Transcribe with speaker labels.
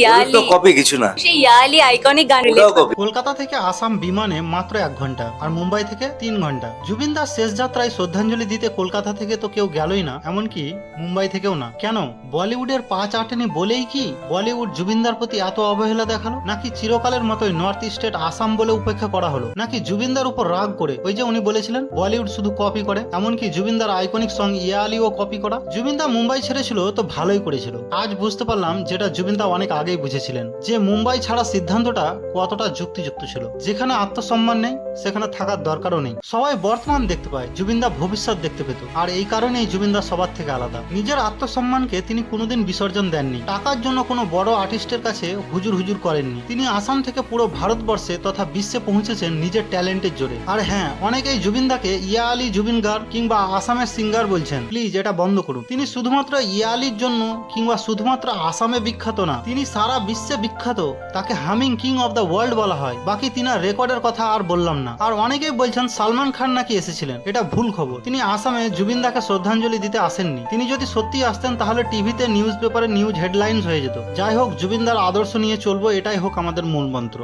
Speaker 1: ইয়ালি
Speaker 2: তো কপি কিছু না।
Speaker 1: সেই ইয়ালি আইকনিক গান রিলিজ
Speaker 2: ওটাও কপি
Speaker 3: কলকাতা থেকে আসাম বিমানে মাত্র এক ঘণ্টা আর মুম্বাই থেকে তিন ঘণ্টা। জুবিন দাস শেষ যাত্রায় শ্রদ্ধাঞ্জলি দিতে কলকাতা থেকে তো কেউ গেলই না এমনকি মুম্বাই থেকেও না। কেন? বলিউডের পা চাটেনি বলেই কি বলিউড জুবিনদার প্রতি এত অবহেলা দেখাল? নাকি চিরকালের মতোই নর্থ ইস্টের আসাম বলে উপেক্ষা করা হলো? নাকি জুবিনদার উপর রাগ করে? ওই যে উনি বলেছিলেন বলিউড শুধু কপি করে এমনকি জুবিনদার আইকনিক সং ইয়ালিও কপি করা? জুবিনদা মুম্বাই ছেড়েছিল তো ভালোই করেছিল। আজ বুঝতে পারলাম যেটা জুবিনদা অনেক আগেই বুঝেছিলেন যে মুম্বাই ছাড়া সিদ্ধান্তটা কতটা যুক্তিযুক্ত ছিল। যেখানে আত্মসম্মান নেই, সেখানে থাকার দরকারও নেই। সবাই বর্তমান দেখতে পায়, জুবিনদা ভবিষ্যৎ দেখতে পেত। আর এই কারণেই জুবিনদা সবার থেকে আলাদা। নিজের আত্মসম্মানকে তিনি কোনোদিন বিসর্জন দেননি। টাকার জন্য কোনো বড় আর্টিস্টের কাছে হুজুর হুজুর করেননি। তিনি আসাম থেকে পুরো ভারতবর্ষে তথা বিশ্বে পৌঁছেছেন নিজের ট্যালেন্টের জোরে। আর হ্যাঁ অনেকেই জুবিনদাকে ইয়া আলী জুবিন গার কিংবা আসামের সিঙ্গার বলছেন। প্লিজ, এটা বন্ধ করুন। তিনি শুধুমাত্র ইয়া আলীর জন্য কিংবা শুধুমাত্র আসামে বিখ্যাত না, তিনি সারা বিশ্বে বিখ্যাত, তাকে humming king of the world বলা হয়। বাকি তিনার রেকর্ডের কথা আর বললাম না। আর অনেকেই বলছেন সালমান খান নাকি এসেছিলেন, এটা ভুল খবর। তিনি আসামে জুবিনদাকে শ্রদ্ধাঞ্জলি দিতে আসেননি। তিনি যদি সত্যি আসতেন, তাহলে টিভিতে নিউজ পেপারে নিউজ হেডলাইন্স হয়ে যেত। যাই হোক, জুবিনদার আদর্শ নিয়ে চলবো, এটাই হোক আমাদের মূল মন্ত্র